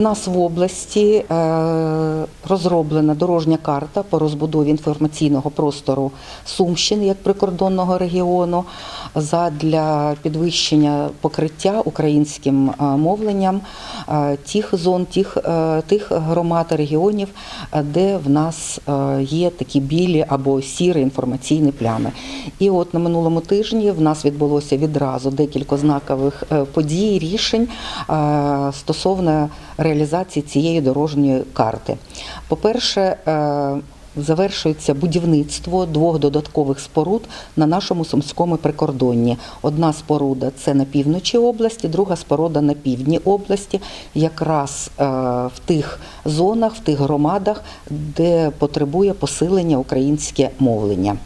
У нас в області е, розроблена дорожня карта по розбудові інформаційного простору Сумщини як прикордонного регіону задля підвищення покриття українським е, мовленням е, тих зон, тих, тих громад регіонів, де в нас є такі білі або сірі інформаційні плями. І от на минулому тижні в нас відбулося відразу декілька знакових подій, рішень стосовно реалізації цієї дорожньої карти. По-перше, е, Завершується будівництво двох додаткових споруд на нашому сумському прикордонні. Одна споруда це на півночі області, друга споруда на півдні області, якраз е, в тих зонах, в тих громадах, де потребує посилення українське мовлення.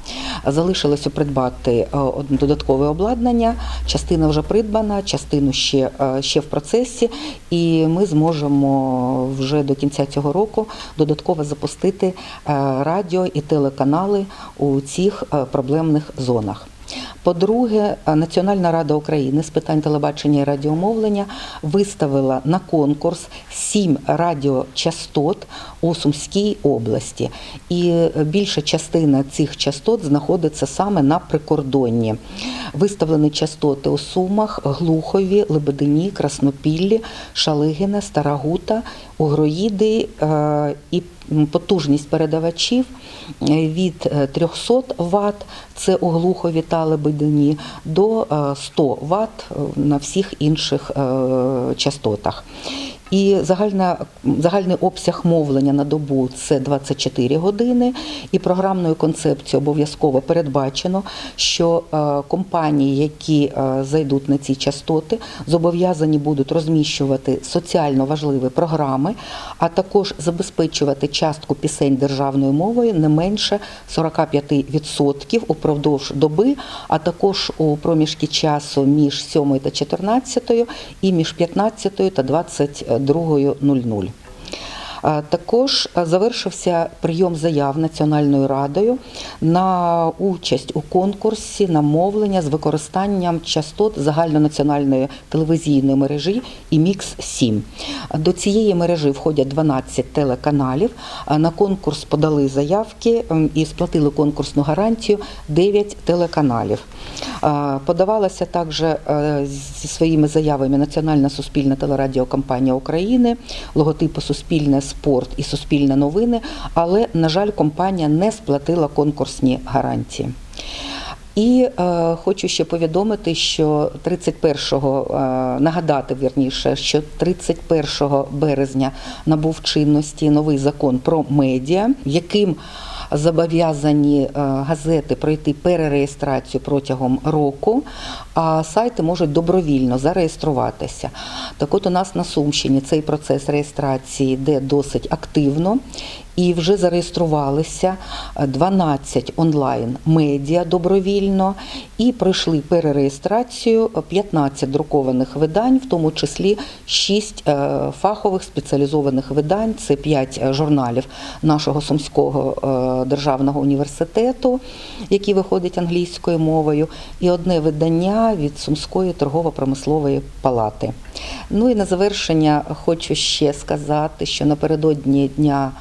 Залишилося придбати е, додаткове обладнання. Частина вже придбана, частину ще, е, ще в процесі, і ми зможемо вже до кінця цього року додатково запустити радіо і телеканали у цих е, проблемних зонах. По-друге, е, Національна рада України з питань телебачення і радіомовлення виставила на конкурс сім радіочастот у Сумській області, і е, більша частина цих частот знаходиться саме на прикордонні. Виставлені частоти у Сумах, Глухові, Лебедині, Краснопіллі, Шалигине, Старагута, Угроїди і потужність передавачів е, від е, 300 Вт, це у Глухові та Лебедині, до е, 100 Вт на всіх інших е, частотах. І загальна, загальний обсяг мовлення на добу це 24 години. І програмною концепцією обов'язково передбачено, що е, компанії, які е, зайдуть на ці частоти, зобов'язані будуть розміщувати соціально важливі програми, а також забезпечувати частку пісень державною мовою не менше 45% упродовж доби, а також у проміжки часу між 7 та 14 і між 15 та 22.00. А Також е, завершився прийом заяв Національною радою на участь у конкурсі на мовлення з використанням частот загальнонаціональної телевізійної мережі і мікс 7 До цієї мережі входять 12 телеканалів. На конкурс подали заявки і сплатили конкурсну гарантію 9 телеканалів. Подавалася також е, зі своїми заявами Національна суспільна телерадіокомпанія України, логотипи Суспільне спорт і Суспільне новини, але, на жаль, компанія не сплатила конкурсні гарантії. І е, хочу ще повідомити, що 31-го, е, нагадати вірніше, що 31 березня набув чинності новий закон про медіа, яким зобов'язані е, газети пройти перереєстрацію протягом року, а сайти можуть добровільно зареєструватися. Так от у нас на Сумщині цей процес реєстрації йде досить активно. І вже зареєструвалися 12 онлайн медіа добровільно і пройшли перереєстрацію 15 друкованих видань, в тому числі 6 е, фахових спеціалізованих видань. Це 5 журналів нашого Сумського е, державного університету, які виходять англійською мовою, і одне видання від Сумської торгово-промислової палати. Ну і на завершення хочу ще сказати, що напередодні дня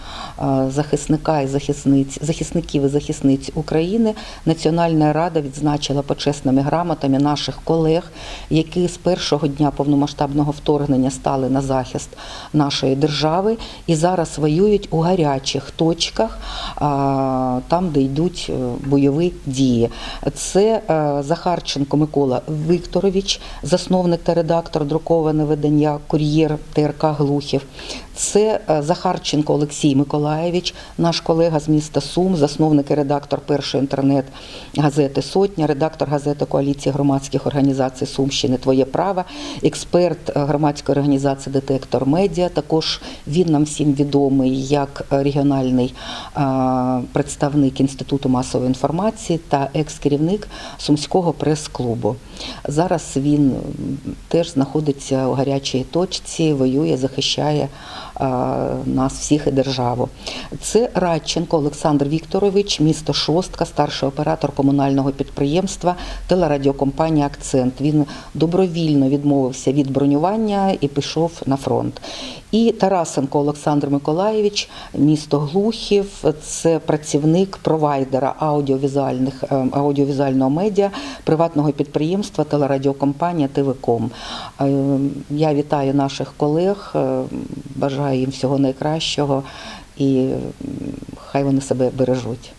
захисника і захисниць, захисників і захисниць України Національна рада відзначила почесними грамотами наших колег, які з першого дня повномасштабного вторгнення стали на захист нашої держави і зараз воюють у гарячих точках, там, де йдуть е, бойові дії. Це е, Захарченко Микола Вікторович, засновник та редактор друковане видання Кур'єр ТРК Глухів. Це е, Захарченко Олексій Миколаєвич, наш колега з міста Сум, засновник і редактор першої інтернет-газети Сотня, редактор газети Коаліції громадських організацій Сумщини Твоє право, експерт е, громадської організації Детектор Медіа. Також він нам всім відомий як регіональний е, представник Інституту масової інформації та екс-керівник Сумського прес-клубу. Зараз він теж знаходиться у гарячій точці, воює, захищає нас всіх і державу. Це Радченко Олександр Вікторович, місто Шостка, старший оператор комунального підприємства телерадіокомпанія Акцент. Він добровільно відмовився від бронювання і пішов на фронт. І Тарасенко Олександр Миколаєвич, місто Глухів, це працівник провайдера аудіовізуальних е, аудіовізуального медіа приватного підприємства телерадіокомпанія ТВКом. Е, Я вітаю наших колег, е, бажаю їм всього найкращого і хай вони себе бережуть.